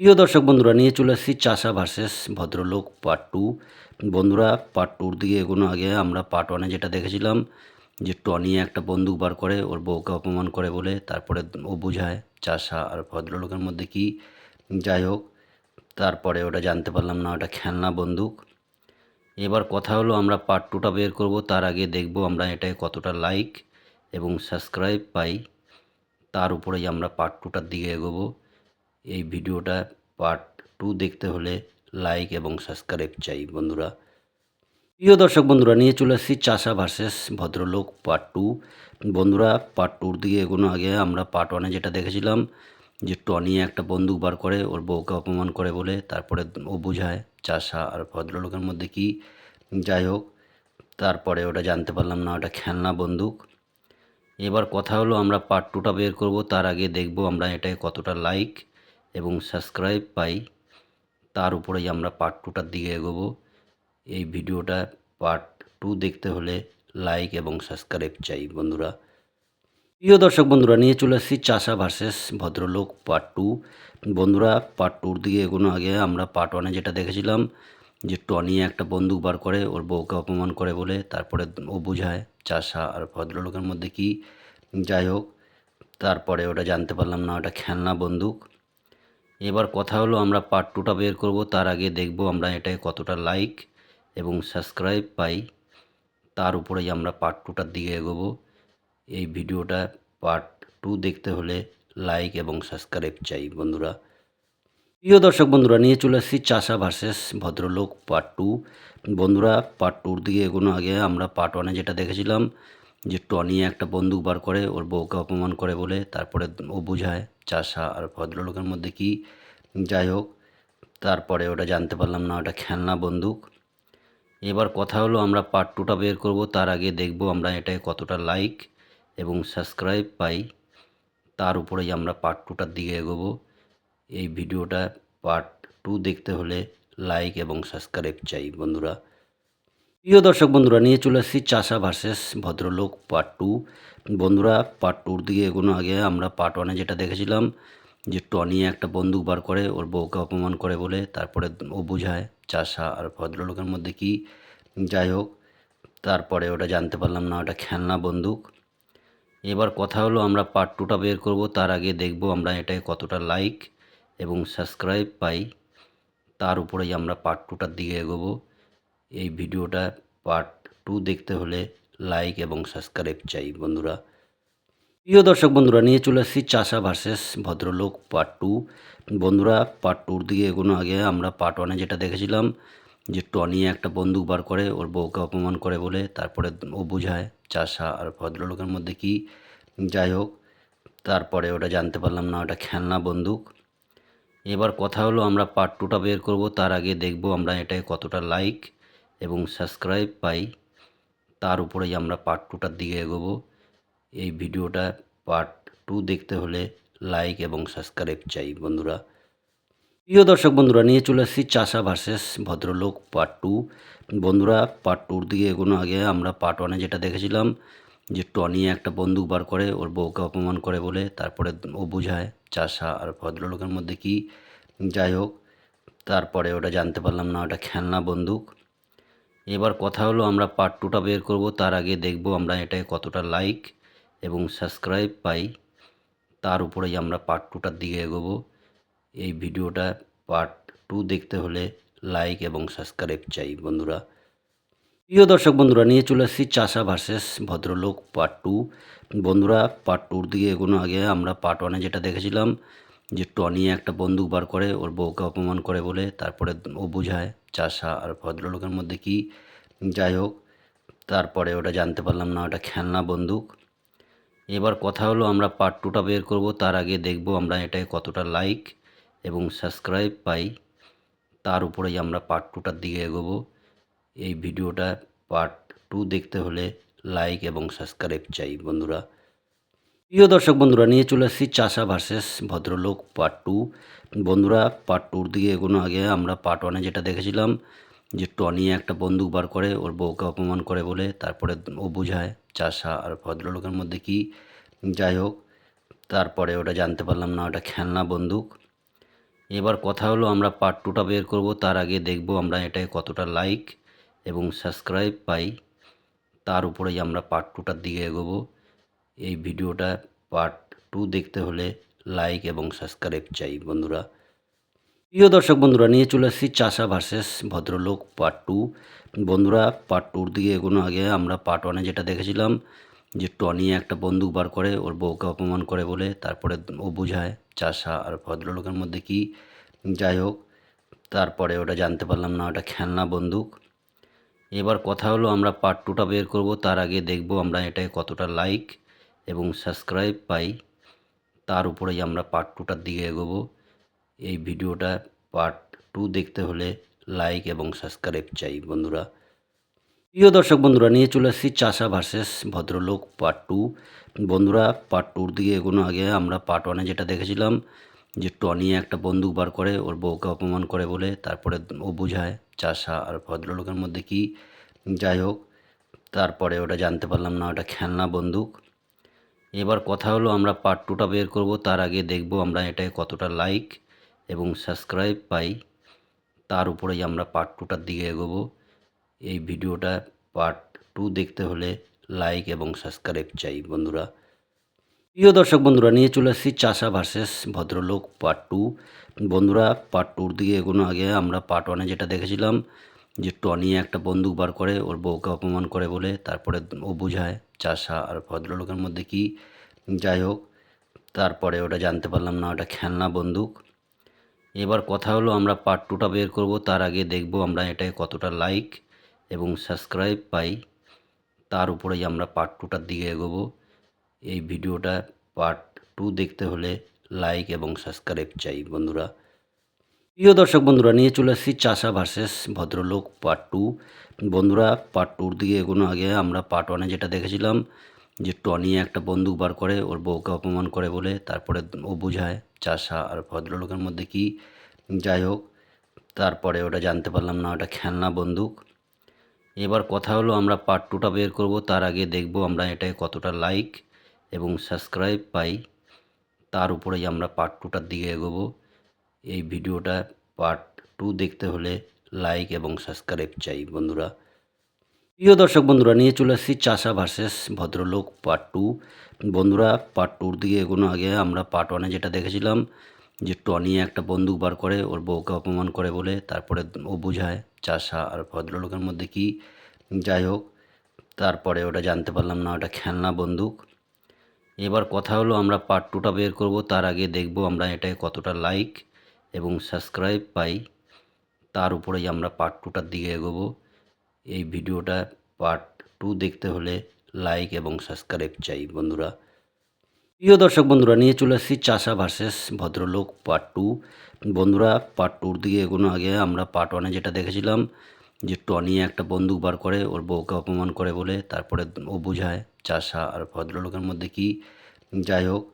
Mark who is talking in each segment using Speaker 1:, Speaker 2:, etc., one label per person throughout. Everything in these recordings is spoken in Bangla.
Speaker 1: প্রিয় দর্শক বন্ধুরা, নিয়ে চলে এসেছি চাষা ভার্সেস ভদ্রলোক পার্ট টু বন্ধুরা পার্ট টুর দিকে এগোনো আগে আমরা পার্ট ওয়ানে যেটা দেখেছিলাম, যে টনি একটা বন্দুক বার করে, ওর বউকে অপমান করে বলে, তারপরে ও বোঝায় চাষা আর ভদ্রলোকের মধ্যে কি। যাই হোক, তারপরে ওটা জানতে পারলাম না, ওটা খেলনা বন্দুক। এবার কথা হলো আমরা পার্ট টুটা বের করব, তার আগে দেখব আমরা এটায় কতটা লাইক এবং সাবস্ক্রাইব পাই। তার উপরেই আমরা পার্ট টুটার দিকে এগোবো। এই ভিডিওটা পার্ট টু দেখতে হলে লাইক এবং সাবস্ক্রাইব চাই, বন্ধুরা। প্রিয় দর্শক বন্ধুরা, নিয়ে চলে আসছি চাষা ভার্সেস ভদ্রলোক পার্ট টু বন্ধুরা পার্ট টুর দিকে এগোনো আগে আমরা পার্ট ওয়ানে যেটা দেখেছিলাম, যে টনি একটা বন্দুক বার করে, ওর বউকে অপমান করে বলে, তারপরে ও বোঝায় চাষা আর ভদ্রলোকের মধ্যে কি। যাই হোক, তারপরে ওটা জানতে পারলাম না, ওটা খেলনা বন্দুক। এবার কথা হলো আমরা পার্ট টুটা বের করব, তার আগে দেখব আমরা এটায় কতটা লাইক এবং সাবস্ক্রাইব পাই। তার উপরেই আমরা পার্ট টুটার দিকে এগোবো। এই ভিডিওটা পার্ট টু দেখতে হলে লাইক এবং সাবস্ক্রাইব চাই বন্ধুরা। প্রিয় দর্শক বন্ধুরা, নিয়ে চলে এসেছি চাষা ভার্সেস ভদ্রলোক পার্ট টু বন্ধুরা পার্ট টুর দিকে এগোনো আগে আমরা পার্ট ওয়ানে যেটা দেখেছিলাম, যে টনি একটা বন্দুক বার করে, ওর বউকে অপমান করে বলে, তারপরে ও বোঝায় চাষা আর ভদ্রলোকের মধ্যে কি। যাই হোক, তারপরে ওটা জানতে পারলাম না, ওটা খেলনা বন্দুক। এবার কথা হলো আমরা পার্ট টুটা বের করব, তার আগে দেখব আমরা এটায় কতটা লাইক এবং সাবস্ক্রাইব পাই। তার উপরেই আমরা পার্ট টুটার দিকে এগোবো। এই ভিডিওটা পার্ট টু দেখতে হলে লাইক এবং সাবস্ক্রাইব চাই বন্ধুরা। প্রিয় দর্শক বন্ধুরা, নিয়ে চলে এসেছি চাষা ভার্সেস ভদ্রলোক পার্ট টু বন্ধুরা পার্ট টুর দিকে এগোনো আগে আমরা পার্ট ওয়ানে যেটা দেখেছিলাম যে টনি একটা বন্দুক বার করে, ওর বউকে অপমান করে বলে, তারপরে ও বোঝায় চাষা আর ভদ্রলোকের মধ্যে কি। যাই হোক, তারপরে ওটা জানতে পারলাম না, ওটা খেলনা বন্দুক। এবার কথা হলো, আমরা পার্ট টুটা বের করব, তার আগে দেখব আমরা এটায় কতটা লাইক এবং সাবস্ক্রাইব পাই। তার উপরেই আমরা পার্ট টুটার দিকে এগোবো। এই ভিডিওটা পার্ট টু দেখতে হলে লাইক এবং সাবস্ক্রাইব চাই বন্ধুরা। প্রিয় দর্শক বন্ধুরা, নিয়ে চলে এসেছি চাষা ভার্সেস ভদ্রলোক পার্ট টু বন্ধুরা পার্ট টুর দিকে এগোনো আগে আমরা পার্ট ওয়ানে যেটা দেখেছিলাম, যে টনি একটা বন্দুক বার করে, ওর বউকে অপমান করে বলে, তারপরে ও বোঝায় চাষা আর ভদ্রলোকের মধ্যে কি। যাই হোক, তারপরে ওটা জানতে পারলাম না, ওটা খেলনা বন্দুক। এবার কথা হলো আমরা পার্ট টুটা বের করব, তার আগে দেখব আমরা এটায় কতটা লাইক এবং সাবস্ক্রাইব পাই। তার উপরেই আমরা পার্ট টুটার দিকে এগোবো। এই ভিডিওটা পার্ট টু দেখতে হলে লাইক এবং সাবস্ক্রাইব চাই, বন্ধুরা। প্রিয় দর্শক বন্ধুরা, নিয়ে চলে আসছি চাষা ভার্সেস ভদ্রলোক পার্ট টু বন্ধুরা পার্ট টুর দিকে এগোনো আগে আমরা পার্ট ওয়ানে যেটা দেখেছিলাম, যে টনি একটা বন্দুক বার করে, ওর বউকে অপমান করে বলে, তারপরে ও বোঝায় চাষা আর ভদ্রলোকের মধ্যে কি। যাই হোক, তারপরে ওটা জানতে পারলাম না, ওটা খেলনা বন্দুক। এবার কথা হলো আমরা পার্ট টুটা বের করব, তার আগে দেখব আমরা এটায় কতটা লাইক এবং সাবস্ক্রাইব পাই। তার উপরেই আমরা পার্ট টুটার দিকে এগোবো। এই ভিডিওটা পার্ট টু দেখতে হলে লাইক এবং সাবস্ক্রাইব চাই বন্ধুরা। প্রিয় দর্শক বন্ধুরা, নিয়ে চলে আসছি চাষা ভার্সেস ভদ্রলোক পার্ট টু বন্ধুরা পার্ট টুর দিকে এগোনো আগে আমরা পার্ট ওয়ানে যেটা দেখেছিলাম, যে টনি একটা বন্দুক বার করে, ওর বউকে অপমান করে বলে, তারপরে ও বোঝায় চাষা আর ভদ্রলোকের মধ্যে কি। যাই হোক, তারপরে ওটা জানতে পারলাম না, ওটা খেলনা বন্দুক। এবার কথা হলো আমরা পার্ট টুটা বের করব, তার আগে দেখব আমরা এটায় কতটা লাইক এবং সাবস্ক্রাইব পাই। তার উপরেই আমরা পার্ট টুটার দিকে এগোবো, এই ভিডিওটা পার্ট টু দেখতে হলে লাইক এবং সাবস্ক্রাইব চাই বন্ধুরা। প্রিয় দর্শক বন্ধুরা, নিয়ে চলে এসেছি চাষা ভার্সেস ভদ্রলোক পার্ট টু বন্ধুরা পার্ট টুর দিকে এগোনো আগে আমরা পার্ট ওয়ানে যেটা দেখেছিলাম যে টনি একটা বন্দুক বার করে, ওর বউকে অপমান করে বলে, তারপরে ও বোঝায়, চাষা আর ভদ্রলোকের মধ্যে কি? যাই হোক, তারপরে ওটা জানতে পারলাম না, ওটা খেলনা বন্দুক। এবার কথা হলো আমরা পার্ট টুটা বের করব, তার আগে দেখব আমরা এটায় কতটা লাইক এবং সাবস্ক্রাইব পাই। তার উপরেই আমরা পার্ট টুটার দিকে এগোবো। এই ভিডিওটা পার্ট টু দেখতে হলে লাইক এবং সাবস্ক্রাইব চাই বন্ধুরা। প্রিয় দর্শক বন্ধুরা, নিয়ে চলে এসেছি চাষা ভার্সেস ভদ্রলোক পার্ট টু বন্ধুরা পার্ট টুর দিকে এগোনো আগে আমরা পার্ট ওয়ানে যেটা দেখেছিলাম, যে টনি একটা বন্দুক বার করে, ওর বউকে অপমান করে বলে, তারপরে ও বোঝায় চাষা আর ভদ্রলোকের মধ্যে কি। যাই হোক, তারপরে ওটা জানতে পারলাম না, ওটা খেলনা বন্দুক। এবার কথা হলো আমরা পার্ট টুটা বের করব, তার আগে দেখব আমরা এটায় কতটা লাইক এবং সাবস্ক্রাইব পাই। তার উপরেই আমরা পার্ট টুটার দিকে এগোবো। এই ভিডিওটা পার্ট টু দেখতে হলে লাইক এবং সাবস্ক্রাইব চাই বন্ধুরা। প্রিয় দর্শক বন্ধুরা, নিয়ে চলে এসেছি চাষা ভার্সেস ভদ্রলোক পার্ট টু বন্ধুরা পার্ট টুর দিকে এগোনো আগে আমরা পার্ট ওয়ানে যেটা দেখেছিলাম, যে টনি একটা বন্দুক বার করে, ওর বউকে অপমান করে বলে, তারপরে ও বোঝায় চাষা আর ভদ্রলোকের মধ্যে কি। যাই হোক, তারপরে ওটা জানতে পারলাম না, ওটা খেলনা বন্দুক। এবার কথা হলো আমরা পার্ট টুটা বের করব, তার আগে দেখব আমরা এটায় কতটা লাইক এবং সাবস্ক্রাইব পাই। তার উপরেই আমরা পার্ট টুটার দিকে এগোবো। এই ভিডিওটা পার্ট টু দেখতে হলে লাইক এবং সাবস্ক্রাইব চাই বন্ধুরা। প্রিয় দর্শক বন্ধুরা, নিয়ে চলে এসেছি চাষা ভার্সেস ভদ্রলোক পার্ট টু বন্ধুরা পার্ট টুর দিকে এগোনো আগে আমরা পার্ট ওয়ানে যেটা দেখেছিলাম, যে টনি একটা বন্দুক বার করে, ওর বউকে অপমান করে বলে, তারপরে ও বোঝায় চাষা আর ভদ্রলোকের মধ্যে কি। যাই হোক, তারপরে ওটা জানতে পারলাম না, ওটা খেলনা বন্দুক। এবার কথা হলো আমরা পার্ট টুটা বের করব। তার আগে দেখব আমরা এটায় কতটা লাইক এবং সাবস্ক্রাইব পাই। তার উপরেই আমরা পার্ট টুটার দিকে এগোবো। এই ভিডিওটা পার্ট টু দেখতে হলে লাইক এবং সাবস্ক্রাইব চাই বন্ধুরা। প্রিয় দর্শক বন্ধুরা, নিয়ে চলে এসেছি চাষা ভার্সেস ভদ্রলোক পার্ট টু বন্ধুরা পার্ট টুর দিকে এগোনো আগে আমরা পার্ট ওয়ানে যেটা দেখেছিলাম যে টনি একটা বন্দুক বার করে, ওর বউকে অপমান করে বলে, তারপরে ও বোঝায় চাষা আর ভদ্রলোকের মধ্যে কি। যাই হোক, তারপরে ওটা জানতে পারলাম না, ওটা খেলনা বন্দুক। এবার কথা হলো, আমরা পার্ট টুটা বের করব, তার আগে দেখব আমরা এটায় কতটা লাইক এবং সাবস্ক্রাইব পাই। তার উপরেই আমরা পার্ট টুটার দিকে এগোবো। এই ভিডিওটা পার্ট টু দেখতে হলে লাইক এবং সাবস্ক্রাইব চাই বন্ধুরা। প্রিয় দর্শক বন্ধুরা, নিয়ে চলে এসেছি চাষা ভার্সেস ভদ্রলোক পার্ট টু বন্ধুরা পার্ট টুর দিকে এগোনো আগে আমরা পার্ট ওয়ানে যেটা দেখেছিলাম, যে টনি একটা বন্দুক বার করে, ওর বউকে অপমান করে বলে, তারপরে ও বোঝায় চাষা আর ভদ্রলোকের মধ্যে কি। যাই হোক, তারপরে ওটা জানতে পারলাম না, ওটা খেলনা বন্দুক। এবার কথা হলো আমরা পার্ট টুটা বের করব, তার আগে দেখব আমরা এটায় কতটা লাইক এবং সাবস্ক্রাইব পাই। তার উপরেই আমরা পার্ট টুটার দিকে এগোবো। এই ভিডিওটা পার্ট টু দেখতে হলে লাইক এবং সাবস্ক্রাইব চাই, বন্ধুরা। প্রিয় দর্শক বন্ধুরা, নিয়ে চলে আসছি চাষা ভার্সেস ভদ্রলোক পার্ট টু বন্ধুরা পার্ট টুর দিকে এগোনো আগে আমরা পার্ট ওয়ানে যেটা দেখেছিলাম, যে টনি একটা বন্দুক বার করে, ওর বউকে অপমান করে বলে, তারপরে ও বোঝায় চাষা আর ভদ্রলোকের মধ্যে কি। যাই হোক, তারপরে ওটা জানতে পারলাম না, ওটা খেলনা বন্দুক। এবার কথা হলো আমরা পার্ট টুটা বের করব, তার আগে দেখব আমরা এটায় কতটা লাইক এবং সাবস্ক্রাইব পাই। তার উপরেই আমরা পার্ট টুটার দিকে এগোবো। এই ভিডিওটা পার্ট টু দেখতে হলে লাইক এবং সাবস্ক্রাইব চাই বন্ধুরা। প্রিয় দর্শক বন্ধুরা, নিয়ে চলে আসছি চাষা ভার্সেস ভদ্রলোক পার্ট টু বন্ধুরা পার্ট টুর দিকে এগোনো আগে আমরা পার্ট ওয়ানে যেটা দেখেছিলাম, যে টনি একটা বন্দুক বার করে, ওর বউকে অপমান করে বলে, তারপরে ও বোঝায় চাষা আর ভদ্রলোকের মধ্যে কি। যাই হোক,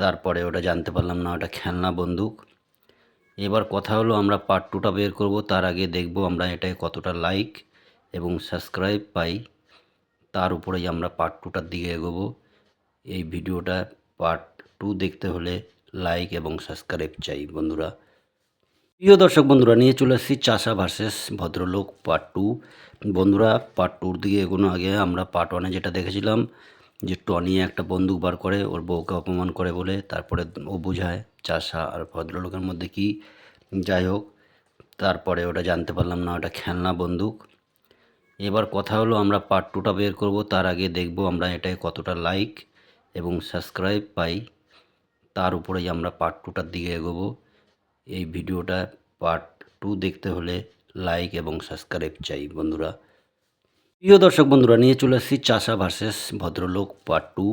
Speaker 1: তারপরে ওটা জানতে পারলাম না, ওটা খেলনা বন্দুক। এবার কথা হলো আমরা পার্ট টুটা বের করব। তার আগে দেখব আমরা এটায় কতটা লাইক এবং সাবস্ক্রাইব পাই। তার উপরেই আমরা পার্ট টুটার দিকে এগোবো। এই ভিডিওটা পার্ট টু দেখতে হলে লাইক এবং সাবস্ক্রাইব চাই বন্ধুরা। প্রিয় দর্শক বন্ধুরা, নিয়ে চলে এসেছি চাষা ভার্সেস ভদ্রলোক পার্ট টু বন্ধুরা পার্ট টুর দিকে এগোনো আগে আমরা পার্ট ওয়ানে যেটা দেখেছিলাম যে টনি একটা বন্দুক বার করে, ওর বউকে অপমান করে বলে, তারপরে ও বোঝায় চাষা আর ভদ্রলোকের মধ্যে কি। যাই হোক, তারপরে ওটা জানতে পারলাম না, ওটা খেলনা বন্দুক। এবার কথা হলো, আমরা পার্ট টুটা বের করব, তার আগে দেখব আমরা এটায় কতটা লাইক এবং সাবস্ক্রাইব পাই। তার উপরেই আমরা পার্ট টুটার দিকে এগোবো। এই ভিডিওটা পার্ট টু দেখতে হলে লাইক এবং সাবস্ক্রাইব চাই বন্ধুরা। প্রিয় দর্শক বন্ধুরা, নিয়ে চলে এসেছি চাষা ভার্সেস ভদ্রলোক পার্ট টু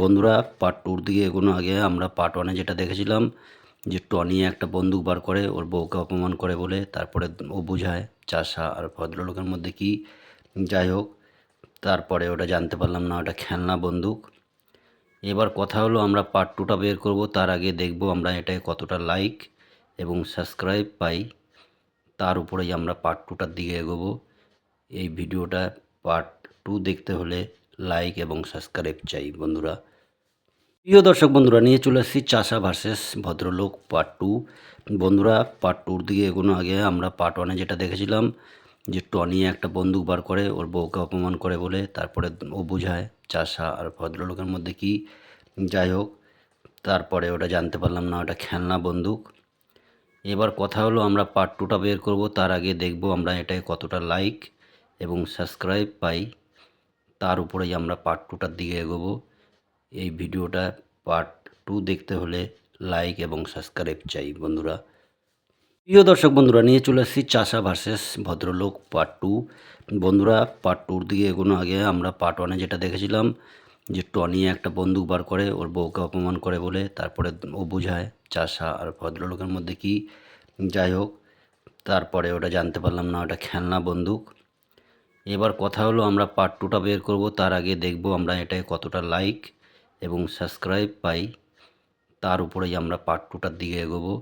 Speaker 1: বন্ধুরা পার্ট টুর দিকে এগোনো আগে আমরা পার্ট ওয়ানে যেটা দেখেছিলাম, যে টনি একটা বন্দুক বার করে, ওর বউকে অপমান করে বলে, তারপরে ও বোঝায় চাষা আর ভদ্রলোকের মধ্যে কি। যাই হোক, তারপরে ওটা জানতে পারলাম না, ওটা খেলনা বন্দুক। এবার কথা হলো আমরা পার্ট টুটা বের করব, তার আগে দেখব আমরা এটায় কতটা লাইক এবং সাবস্ক্রাইব পাই। তার উপরেই আমরা পার্ট টুটার দিকে এগোবো। এই ভিডিওটা পার্ট টু দেখতে হলে লাইক এবং সাবস্ক্রাইব চাই, বন্ধুরা। প্রিয় দর্শক বন্ধুরা, নিয়ে চলে এসেছি চাষা ভার্সেস ভদ্রলোক পার্ট টু বন্ধুরা পার্ট টুর দিকে এগোনো আগে আমরা পার্ট ওয়ানে যেটা দেখেছিলাম, যে টনি একটা বন্দুক বার করে, ওর বউকে অপমান করে বলে, তারপরে ও বোঝায় চাষা আর ভদ্রলোকের মধ্যে কি। যাই হোক, তারপরে ওটা জানতে পারলাম না, ওটা খেলনা বন্দুক। এবার কথা হলো আমরা পার্ট টুটা বের করব, তার আগে দেখব আমরা এটায় কতটা লাইক এবং সাবস্ক্রাইব পাই। তার উপরেই আমরা পার্ট টুটার দিকে এগোবো। এই ভিডিওটা পার্ট টু দেখতে হলে লাইক এবং সাবস্ক্রাইব চাই বন্ধুরা। প্রিয় দর্শক বন্ধুরা, নিয়ে চলে আসছি চাষা ভার্সেস ভদ্রলোক পার্ট টু বন্ধুরা পার্ট টুর দিকে এগোনো আগে আমরা পার্ট ওয়ানে যেটা দেখেছিলাম, যে টনি একটা বন্দুক বার করে, ওর বউকে অপমান করে বলে, তারপরে ও বোঝায় চাষা আর ভদ্রলোকের মধ্যে কি। যাই হোক, তারপরে ওটা জানতে পারলাম না, ওটা খেলনা বন্দুক। এবার কথা হলো আমরা পার্ট টুটা বের করব, তার আগে দেখব আমরা এটায় কতটা লাইক এবং সাবস্ক্রাইব পাই। তার উপরেই আমরা পার্ট টুটার দিকে এগোবো।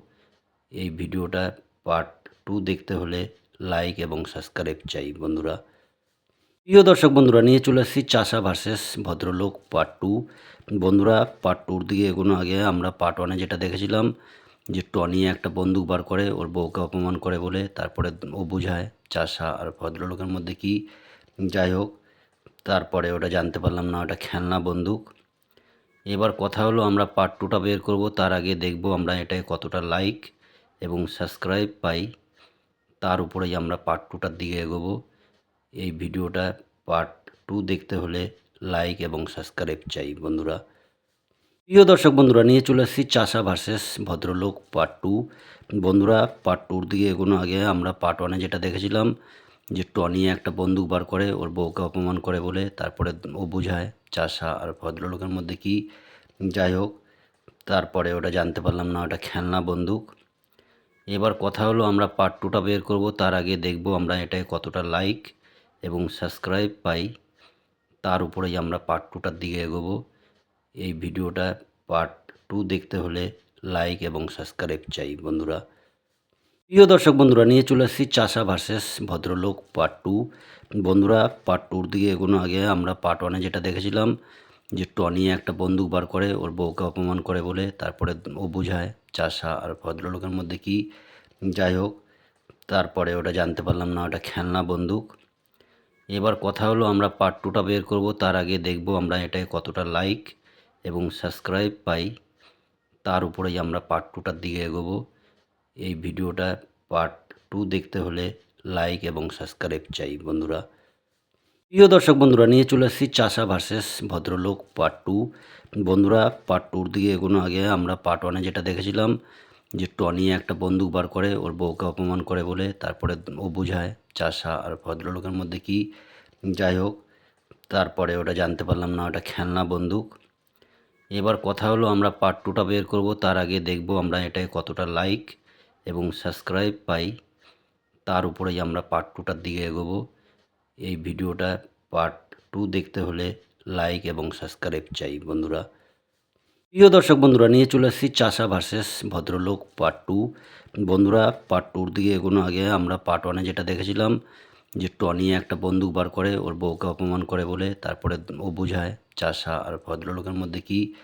Speaker 1: এই ভিডিওটা পার্ট টু দেখতে হলে লাইক এবং সাবস্ক্রাইব চাই বন্ধুরা। প্রিয় দর্শক বন্ধুরা, নিয়ে চলে এসেছি চাষা ভার্সেস ভদ্রলোক পার্ট টু বন্ধুরা পার্ট টুর দিকে এগোনো আগে আমরা পার্ট ওয়ানে যেটা দেখেছিলাম যে টনি একটা বন্দুক বার করে, ওর বউকে অপমান করে বলে, তারপরে ও বোঝায় চাষা আর ভদ্রলোকের মধ্যে কি। যাই হোক, তারপরে ওটা জানতে পারলাম না, ওটা খেলনা বন্দুক। এবার কথা হলো আমরা পার্ট টুটা বের করব, তার আগে দেখব আমরা এটায় কতটা লাইক এবং সাবস্ক্রাইব পাই। তার উপরেই আমরা পার্ট টুটার দিকে এগোবো। এই ভিডিওটা পার্ট টু দেখতে হলে লাইক এবং সাবস্ক্রাইব চাই বন্ধুরা। প্রিয় দর্শক বন্ধুরা, নিয়ে চলে এসেছি চাষা ভার্সেস ভদ্রলোক পার্ট টু বন্ধুরা পার্ট টুর দিকে এগোনো আগে আমরা পার্ট ওয়ানে যেটা দেখেছিলাম, যে টনি একটা বন্দুক বার করে, ওর বউকে অপমান করে বলে, তারপরে ও বোঝায় চাষা আর ভদ্রলোকের মধ্যে কি। যাই হোক, তারপরে ওটা জানতে পারলাম না, ওটা খেলনা বন্দুক। এবার কথা হলো আমরা পার্ট টুটা বের করব, তার আগে দেখব আমরা এটায় কতটা লাইক এবং সাবস্ক্রাইব পাই। তার উপরেই আমরা পার্ট টুটার দিকে এগোবো। এই ভিডিওটা পার্ট টু দেখতে হলে লাইক এবং সাবস্ক্রাইব চাই, বন্ধুরা। প্রিয় দর্শক বন্ধুরা, নিয়ে চলে এসেছি চাষা ভার্সেস ভদ্রলোক পার্ট টু বন্ধুরা পার্ট টুর দিকে এগোনো আগে আমরা পার্ট ওয়ানে যেটা দেখেছিলাম, যে টনি একটা বন্দুক বার করে, ওর বউকে অপমান করে বলে, তারপরে ও বোঝায় চাষা আর ভদ্রলোকের মধ্যে কি। যাই হোক, তারপরে ওটা জানতে পারলাম না, ওটা খেলনা বন্দুক। এবার কথা হলো আমরা পার্ট টুটা বের করব, তার আগে দেখব আমরা এটায় কতটা লাইক এবং সাবস্ক্রাইব পাই। তার উপরেই আমরা পার্ট টুটার দিকে এগোবো। এই ভিডিওটা পার্ট টু দেখতে হলে লাইক এবং সাবস্ক্রাইব চাই বন্ধুরা। প্রিয় দর্শক বন্ধুরা, নিয়ে চলে এসেছি চাষা ভার্সেস ভদ্রলোক পার্ট টু বন্ধুরা পার্ট টুর দিকে এগোনো আগে আমরা পার্ট ওয়ানে যেটা দেখেছিলাম, যে টনি একটা বন্দুক বার করে, ওর বউকে অপমান করে বলে, তারপরে ও বোঝায় চাষা আর ভদ্রলোকের মধ্যে কি। যাই হোক, তারপরে ওটা জানতে পারলাম না, ওটা খেলনা বন্দুক। এবার কথা হলো আমরা পার্ট টুটা বের করব। তার আগে দেখব আমরা এটায় কতটা লাইক এবং সাবস্ক্রাইব পাই। তার উপরেই আমরা পার্ট টুটার দিকে এগোবো। এই ভিডিওটা পার্ট টু দেখতে হলে লাইক এবং সাবস্ক্রাইব চাই বন্ধুরা। প্রিয় দর্শক বন্ধুরা, নিয়ে চলে এসেছি চাষা ভার্সেস ভদ্রলোক পার্ট টু বন্ধুরা পার্ট টুর দিকে এগোনো আগে আমরা পার্ট ওয়ানে যেটা দেখেছিলাম যে টনি একটা বন্দুক বার করে, ওর বউকে অপমান করে বলে, তারপরে ও বোঝায় চাষা আর ভদ্রলোকের মধ্যে কি।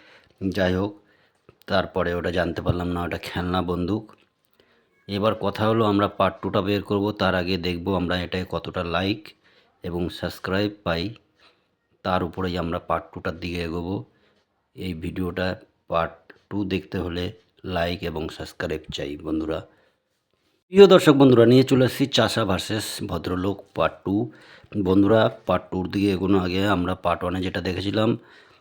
Speaker 1: যাই হোক, তারপরে ওটা জানতে পারলাম না, ওটা খেলনা বন্দুক। এবার কথা হলো, আমরা পার্ট টুটা বের করব, তার আগে দেখব আমরা এটায় কতটা লাইক এবং সাবস্ক্রাইব পাই। তার উপরেই আমরা পার্ট টুটার দিকে এগোবো। এই ভিডিওটা পার্ট টু দেখতে হলে লাইক এবং সাবস্ক্রাইব চাই বন্ধুরা। প্রিয় দর্শক বন্ধুরা, নিয়ে চলে এসেছি চাষা ভার্সেস ভদ্রলোক পার্ট টু বন্ধুরা পার্ট টুর দিকে এগোনো আগে আমরা পার্ট ওয়ানে যেটা দেখেছিলাম,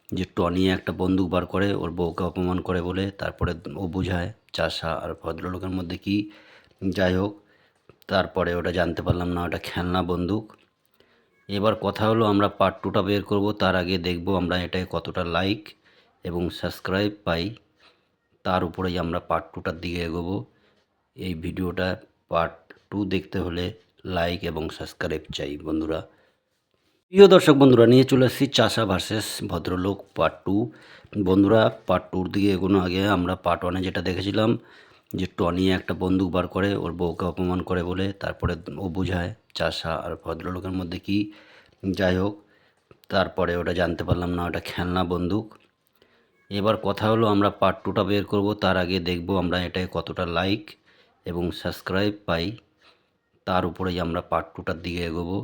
Speaker 1: যে টনি একটা বন্দুক বার করে, ওর বউকে অপমান করে বলে, তারপরে ও বোঝায় চাষা আর ভদ্রলোকের মধ্যে কি। যাই হোক, তারপরে ওটা জানতে পারলাম না, ওটা খেলনা বন্দুক। এবার কথা হলো আমরা পার্ট টুটা বের করব, তার আগে দেখব আমরা এটায় কতটা লাইক এবং সাবস্ক্রাইব পাই। তার উপরেই আমরা পার্ট টুটার দিকে এগোবো। এই ভিডিওটা পার্ট টু দেখতে হলে লাইক এবং সাবস্ক্রাইব চাই বন্ধুরা। প্রিয় দর্শক বন্ধুরা, নিয়ে চলে এসেছি চাষা ভার্সেস ভদ্রলোক পার্ট টু বন্ধুরা পার্ট টুর দিকে এগোনো আগে আমরা পার্ট ওয়ানে যেটা দেখেছিলাম, যে টনি একটা বন্দুক বার করে, ওর বউকে অপমান করে বলে, তারপরে ও বোঝায় চাষা আর ভদ্রলোকের মধ্যে কি। যাই হোক, তারপরে ওটা জানতে পারলাম না, ওটা খেলনা বন্দুক। এবার কথা হলো আমরা পার্ট টুটা বের করব, তার আগে দেখব আমরা এটায় কতটা লাইক এবং সাবস্ক্রাইব পাই। তার উপরেই আমরা পার্ট টুটার দিকে এগোবো,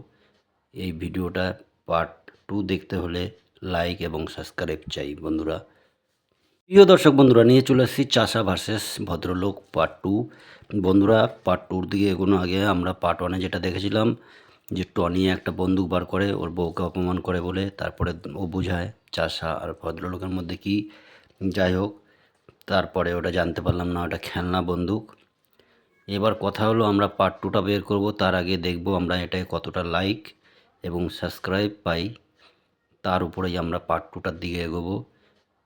Speaker 1: এই ভিডিওটা পার্ট টু দেখতে হলে লাইক এবং সাবস্ক্রাইব চাই বন্ধুরা। প্রিয় দর্শক বন্ধুরা, নিয়ে চলে এসেছি চাষা ভার্সেস ভদ্রলোক পার্ট টু বন্ধুরা পার্ট টুর দিকে এগোনো আগে আমরা পার্ট ওয়ানে যেটা দেখেছিলাম, যে টনি একটা বন্দুক বার করে, ওর বউকে অপমান করে বলে, তারপরে ও বোঝায় চাষা আর ভদ্রলোকের মধ্যে কি। যাই হোক, তারপরে ওটা জানতে পারলাম না, ওটা খেলনা বন্দুক। এবার কথা হলো আমরা পার্ট টুটা বের করব, তার আগে দেখব আমরা এটায় কতটা লাইক এবং সাবস্ক্রাইব পাই। তার উপরেই আমরা পার্ট টুটার দিকে এগোবো।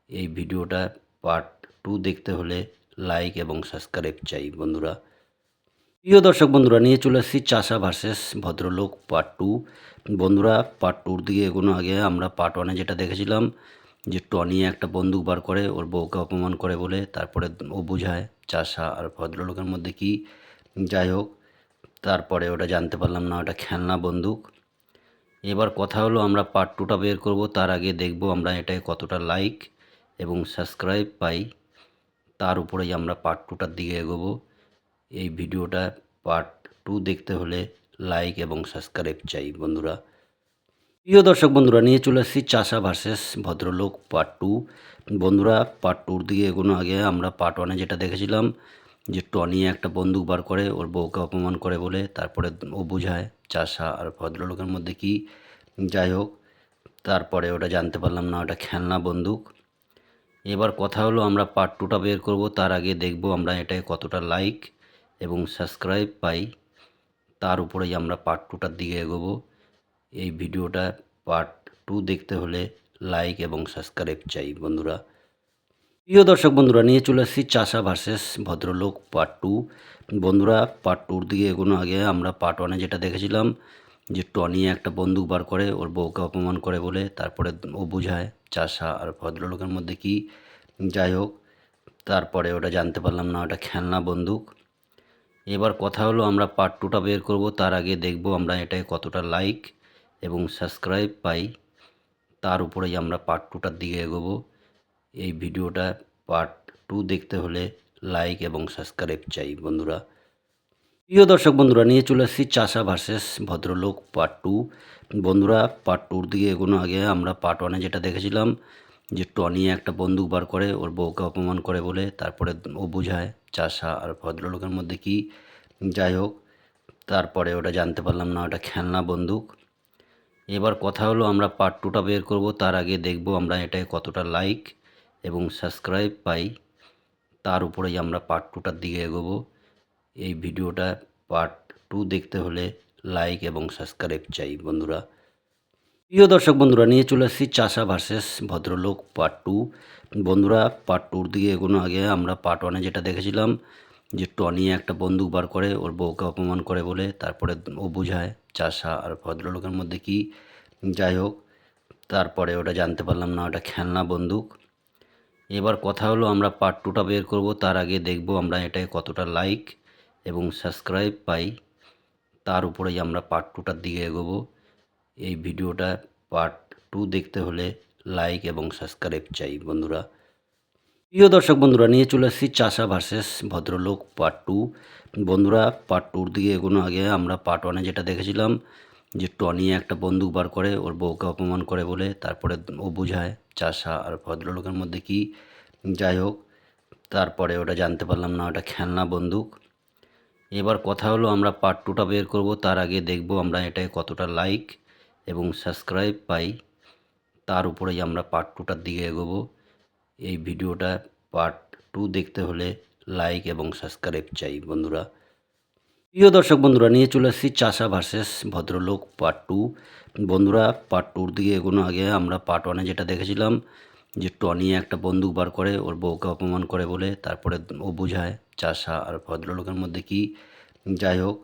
Speaker 1: এই ভিডিওটা পার্ট টু দেখতে হলে লাইক এবং সাবস্ক্রাইব চাই বন্ধুরা। প্রিয় দর্শক বন্ধুরা, নিয়ে চলে এসেছি চাষা ভার্সেস ভদ্রলোক পার্ট টু বন্ধুরা পার্ট টুর দিকে এগোনো আগে আমরা পার্ট ওয়ানে যেটা দেখেছিলাম যে টনি একটা বন্দুক বার করে, ওর বউকে অপমান করে বলে, তারপরে ও বোঝায় চাষা আর ভদ্রলোকের মধ্যে কি। যাই হোক, তারপরে ওটা জানতে পারলাম না, ওটা খেলনা বন্দুক। এবার কথা হলো, আমরা পার্ট টুটা বের করব, তার আগে দেখব আমরা এটায় কতটা লাইক এবং সাবস্ক্রাইব পাই। তার উপরেই আমরা পার্ট টুটার দিকে এগোবো। এই ভিডিওটা পার্ট টু দেখতে হলে লাইক এবং সাবস্ক্রাইব চাই বন্ধুরা। প্রিয় দর্শক বন্ধুরা, নিয়ে চলে এসেছি চাষা ভার্সেস ভদ্রলোক পার্ট টু বন্ধুরা পার্ট টুর দিকে এগোনো আগে আমরা পার্ট ওয়ানে যেটা দেখেছিলাম, যে টনি একটা বন্দুক বার করে, ওর বউকে অপমান করে বলে, তারপরে ও বোঝায় চাষা আর ভদ্রলোকের মধ্যে কি। যাই হোক, তারপরে ওটা জানতে পারলাম না, ওটা খেলনা বন্দুক। এবার কথা হলো আমরা পার্ট টুটা বের করব, তার আগে দেখব আমরা এটায় কতটা লাইক এবং সাবস্ক্রাইব পাই। তার উপরেই আমরা পার্ট টুটার দিকে এগোবো। এই ভিডিওটা পার্ট টু দেখতে হলে লাইক এবং সাবস্ক্রাইব চাই বন্ধুরা। প্রিয় দর্শক বন্ধুরা, নিয়ে চলে এসেছি চাষা ভার্সেস ভদ্রলোক পার্ট টু বন্ধুরা পার্ট টুর দিকে এগোনো আগে আমরা পার্ট ওয়ানে যেটা দেখেছিলাম, যে টনি একটা বন্দুক বার করে, ওর বউকে অপমান করে বলে, তারপরে ও বোঝায় চাষা আর ভদ্রলোকের মধ্যে কি। যাই হোক, তারপরে ওটা জানতে পারলাম না, ওটা খেলনা বন্দুক। এবার কথা হলো আমরা পার্ট টুটা বের করব, তার আগে দেখব আমরা এটায় কতটা লাইক এবং সাবস্ক্রাইব পাই। তার উপরেই আমরা পার্ট টুটার দিকে এগোবো। এই ভিডিওটা পার্ট টু দেখতে হলে লাইক এবং সাবস্ক্রাইব চাই বন্ধুরা। প্রিয় দর্শক বন্ধুরা, নিয়ে চলে এসেছি চাষা ভার্সেস ভদ্রলোক পার্ট টু বন্ধুরা পার্ট টুর দিকে এগোনো আগে আমরা পার্ট ওয়ানে যেটা দেখেছিলাম, যে টনি একটা বন্দুক বার করে, ওর বউকে অপমান করে বলে, তারপরে ও বোঝায় চাষা আর ভদ্রলোকের মধ্যে কি। যাই হোক, তারপরে ওটা জানতে পারলাম না, ওটা খেলনা বন্দুক। এবার কথা হলো আমরা পার্ট টুটা বের করব। তার আগে দেখব আমরা এটায় কতটা লাইক এবং সাবস্ক্রাইব পাই। তার উপরেই আমরা পার্ট টুটার দিকে এগোবো। এই ভিডিওটা পার্ট টু দেখতে হলে লাইক এবং সাবস্ক্রাইব চাই বন্ধুরা। প্রিয় দর্শক বন্ধুরা, নিয়ে চলে আসছি চাষা ভার্সেস ভদ্রলোক পার্ট টু বন্ধুরা পার্ট টুর দিকে এগোনো আগে আমরা পার্ট ওয়ানে যেটা দেখেছিলাম যে টনি একটা বন্দুক বার করে, ওর বউকে অপমান করে বলে, তারপরে ও বোঝায়, চাষা আর ভদ্রলোকের মধ্যে কি যাই হোক, তারপরে ওটা জানতে পারলাম না, ওটা খেলনা বন্দুক। এবার কথা হলো আমরা পার্ট টুটা বের করব, তার আগে দেখব আমরা এটায় কতটা লাইক এবং সাবস্ক্রাইব পাই। তার উপরেই আমরা পার্ট টুটার দিকে এগোবো, এই ভিডিওটা পার্ট টু দেখতে হলে লাইক এবং সাবস্ক্রাইব চাই বন্ধুরা। প্রিয় দর্শক বন্ধুরা, নিয়ে চলে এসেছি চাষা ভার্সেস ভদ্রলোক পার্ট টু বন্ধুরা পার্ট টুর দিকে এগোনো আগে আমরা পার্ট ওয়ানে যেটা দেখেছিলাম, যে টনি একটা বন্দুক বার করে, ওর বউকে অপমান করে বলে, তারপরে ও বোঝায় চাষা আর ভদ্রলোকের মধ্যে কি। যাই হোক, তারপরে ওটা জানতে পারলাম না, ওটা খেলনা বন্দুক। এবার কথা হলো আমরা পার্ট টুটা বের করব, তার আগে দেখব আমরা এটায় কতটা লাইক এবং সাবস্ক্রাইব পাই। তার উপরেই আমরা পার্ট টুটার দিকে এগোবো। এই ভিডিওটা পার্ট টু দেখতে হলে লাইক এবং সাবস্ক্রাইব চাই, বন্ধুরা। প্রিয় দর্শক বন্ধুরা, নিয়ে চলে এসেছি চাষা ভার্সেস ভদ্রলোক পার্ট টু বন্ধুরা পার্ট টুর দিকে এগোনো আগে আমরা পার্ট ওয়ানে যেটা দেখেছিলাম, যে টনি একটা বন্দুক বার করে, ওর বউকে অপমান করে বলে, তারপরে ও বোঝায় চাষা আর ভদ্রলোকের মধ্যে কি। যাই হোক,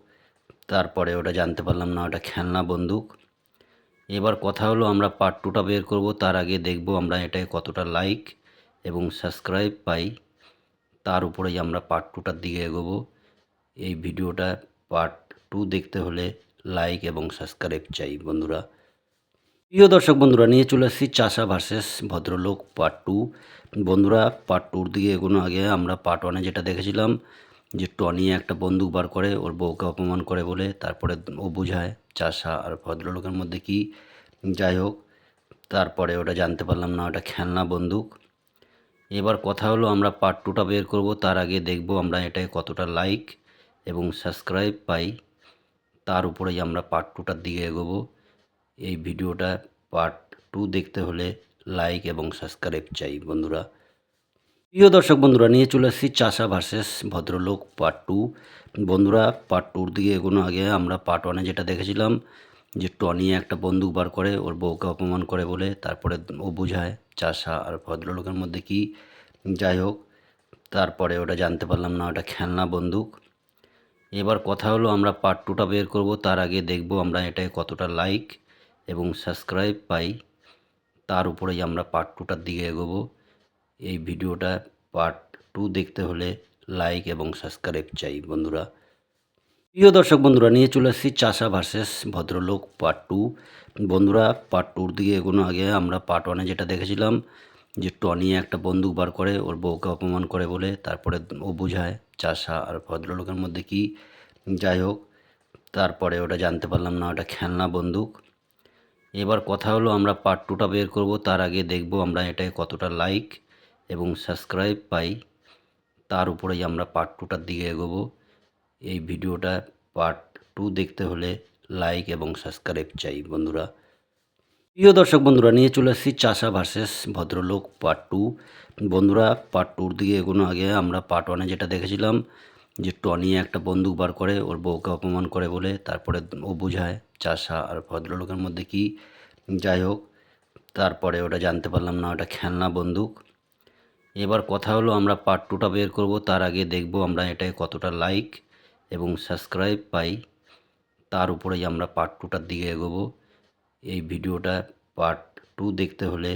Speaker 1: তারপরে ওটা জানতে পারলাম না, ওটা খেলনা বন্দুক। এবার কথা হলো আমরা পার্ট টুটা বের করব, তার আগে দেখব আমরা এটায় কতটা লাইক এবং সাবস্ক্রাইব পাই। তার উপরেই আমরা পার্ট টুটার দিকে এগোবো। এই ভিডিওটা পার্ট টু দেখতে হলে লাইক এবং সাবস্ক্রাইব চাই বন্ধুরা। প্রিয় দর্শক বন্ধুরা, নিয়ে চলে আসছি চাষা ভার্সেস ভদ্রলোক পার্ট টু বন্ধুরা পার্ট টুর দিকে এগোনো আগে আমরা পার্ট ওয়ানে যেটা দেখেছিলাম, যে টনি একটা বন্দুক বার করে, ওর বউকে অপমান করে বলে, তারপরে ও বোঝায় চাষা আর ভদ্রলোকের মধ্যে কি। যাই হোক, তারপরে ওটা জানতে পারলাম না, ওটা খেলনা বন্দুক। এবার কথা হলো আমরা পার্ট টুটা বের করব, তার আগে দেখব আমরা এটায় কতটা লাইক এবং সাবস্ক্রাইব পাই। তার উপরেই আমরা পার্ট টুটার দিকে এগোবো। এই ভিডিওটা পার্ট টু দেখতে হলে লাইক এবং সাবস্ক্রাইব চাই বন্ধুরা। প্রিয় দর্শক বন্ধুরা, নিয়ে চলে এসেছি চাষা ভার্সেস ভদ্রলোক পার্ট টু বন্ধুরা পার্ট টুর দিকে এগোনো আগে আমরা পার্ট ওয়ানে যেটা দেখেছিলাম যে টনি একটা বন্দুক বার করে, ওর বউকে অপমান করে বলে, তারপরে ও বোঝায় চাষা আর ভদ্রলোকের মধ্যে কি। যাই হোক, তারপরে ওটা জানতে পারলাম না, ওটা খেলনা বন্দুক। এবার কথা হলো, আমরা পার্ট টুটা বের করব, তার আগে দেখব আমরা এটায় কতটা লাইক এবং সাবস্ক্রাইব পাই। তার উপরেই আমরা পার্ট টুটার দিকে এগোবো। এই ভিডিওটা পার্ট টু দেখতে হলে লাইক এবং সাবস্ক্রাইব চাই বন্ধুরা। প্রিয় দর্শক বন্ধুরা, নিয়ে চলে এসেছি চাষা ভার্সেস ভদ্রলোক পার্ট টু বন্ধুরা পার্ট টুর দিকে এগোনো আগে আমরা পার্ট ওয়ানে যেটা দেখেছিলাম, যে টনি একটা বন্দুক বার করে, ওর বউকে অপমান করে বলে, তারপরে ও বোঝায় চাষা আর ভদ্রলোকের মধ্যে কি। যাই হোক, তারপরে ওটা জানতে পারলাম না, ওটা খেলনা বন্দুক। এবার কথা হলো আমরা পার্ট টুটা বের করব, তার আগে দেখব আমরা এটায় কতটা লাইক এবং সাবস্ক্রাইব পাই। তার উপরেই আমরা পার্ট টুটার দিকে এগোবো। এই ভিডিওটা পার্ট টু দেখতে হলে লাইক এবং সাবস্ক্রাইব চাই বন্ধুরা। প্রিয় দর্শক বন্ধুরা, নিয়ে চলে এসেছি চাষা ভার্সেস ভদ্রলোক পার্ট টু বন্ধুরা পার্ট টুর দিকে এগোনো আগে আমরা পার্ট ওয়ানে যেটা দেখেছিলাম, যে টনি একটা বন্দুক বার করে, ওর বউকে অপমান করে বলে, তারপরে ও বোঝায় চাষা আর ভদ্রলোকের মধ্যে কি। যাই হোক, তারপরে ওটা জানতে পারলাম না, ওটা খেলনা বন্দুক। এবার কথা হলো আমরা পার্ট টুটা বের করব, তার আগে দেখব আমরা এটায় কতটা লাইক এবং সাবস্ক্রাইব পাই। তার উপরেই আমরা পার্ট টুটার দিকে এগোবো। এই ভিডিওটা পার্ট টু দেখতে হলে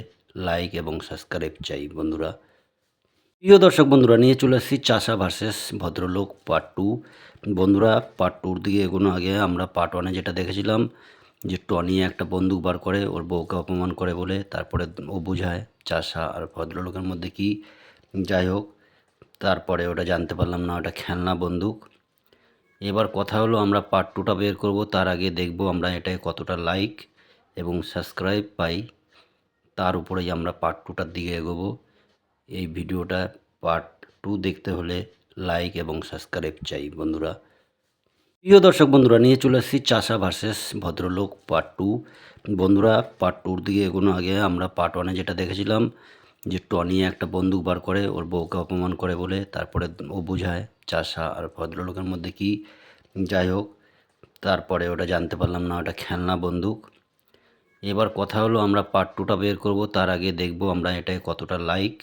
Speaker 1: লাইক এবং সাবস্ক্রাইব চাই বন্ধুরা। প্রিয় দর্শক বন্ধুরা, নিয়ে চলে আসছি চাষা ভার্সেস ভদ্রলোক পার্ট টু বন্ধুরা পার্ট টুর দিকে এগোনো আগে আমরা পার্ট ওয়ানে যেটা দেখেছিলাম, যে টনি একটা বন্দুক বার করে, ওর বউকে অপমান করে বলে, তারপরে ও বোঝায় চাষা আর ভদ্রলোকের মধ্যে কি। যাই হোক, তারপরে ওটা জানতে পারলাম না, ওটা খেলনা বন্দুক। এবার কথা হলো আমরা পার্ট টুটা বের করব। তার আগে দেখব আমরা এটায় কতটা লাইক এবং সাবস্ক্রাইব পাই। তার উপরেই আমরা পার্ট টুটার দিকে এগোবো। এই ভিডিওটা পার্ট টু দেখতে হলে লাইক এবং সাবস্ক্রাইব চাই বন্ধুরা। প্রিয় দর্শক বন্ধুরা, নিয়ে চলে এসেছি চাষা ভার্সেস ভদ্রলোক পার্ট টু বন্ধুরা পার্ট টুর দিকে এগোনো আগে আমরা পার্ট ওয়ানে যেটা দেখেছিলাম যে টনি একটা বন্দুক বার করে, ওর বউকে অপমান করে বলে, তারপরে ও বোঝায় চাষা আর ভদ্রলোকের মধ্যে কি। যাই হোক, তারপরে ওটা জানতে পারলাম না, ওটা খেলনা বন্দুক। এবার কথা হলো আমরা পার্ট টুটা বের করব, তার আগে দেখব আমরা এটায় কতটা লাইক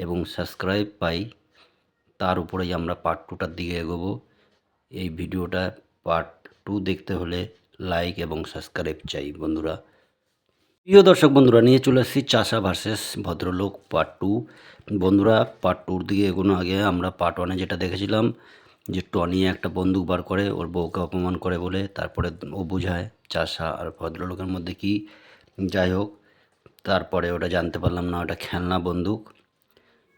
Speaker 1: এবং সাবস্ক্রাইব পাই। তার উপরেই আমরা পার্ট টুটার দিকে এগোবো। এই ভিডিওটা পার্ট টু দেখতে হলে লাইক এবং সাবস্ক্রাইব চাই বন্ধুরা। প্রিয় দর্শক বন্ধুরা, নিয়ে চলে এসেছি চাষা ভার্সেস ভদ্রলোক পার্ট টু বন্ধুরা পার্ট টুর দিকে এগোনো আগে আমরা পার্ট ওয়ানে যেটা দেখেছিলাম, যে টনি একটা বন্দুক বার করে, ওর বউকে অপমান করে বলে, তারপরে ও বোঝায় চাষা আর ভদ্রলোকের মধ্যে কি। যাই হোক, তারপরে ওটা জানতে পারলাম না, ওটা খেলনা বন্দুক।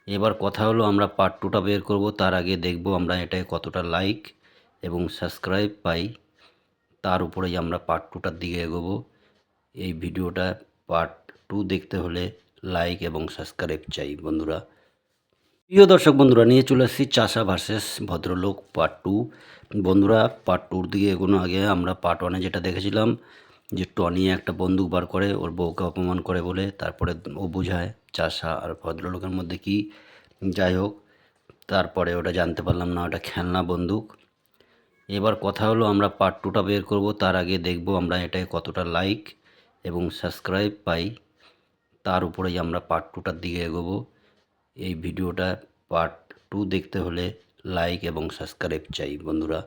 Speaker 1: এবার কথা হলো আমরা পার্ট টুটা বের করব, তার আগে দেখব আমরা এটায় কতটা লাইক এবং সাবস্ক্রাইব পাই। তার উপরেই আমরা পার্ট টুটার দিকে এগোবো। এই ভিডিওটা পার্ট টু দেখতে হলে লাইক এবং সাবস্ক্রাইব চাই বন্ধুরা। প্রিয় দর্শক বন্ধুরা, নিয়ে চলে এসেছি চাষা ভার্সেস ভদ্রলোক পার্ট টু বন্ধুরা পার্ট টুর দিকে এগোনো আগে আমরা পার্ট ওয়ানে যেটা দেখেছিলাম, যে টনি একটা বন্দুক বার করে, ওর বউকে অপমান করে বলে, তারপরে ও বোঝায় চাষা আর ভদ্রলোকের মধ্যে কি। যাই হোক, তারপরে ওটা জানতে পারলাম না, ওটা খেলনা বন্দুক। এবার কথা হলো আমরা পার্ট টুটা বের করব, তার আগে দেখব আমরা এটায় কতটা লাইক এবং সাবস্ক্রাইব পাই। তার উপরেই আমরা পার্ট টুটার দিকে এগোবো। এই ভিডিওটা পার্ট টু দেখতে হলে লাইক এবং সাবস্ক্রাইব চাই বন্ধুরা।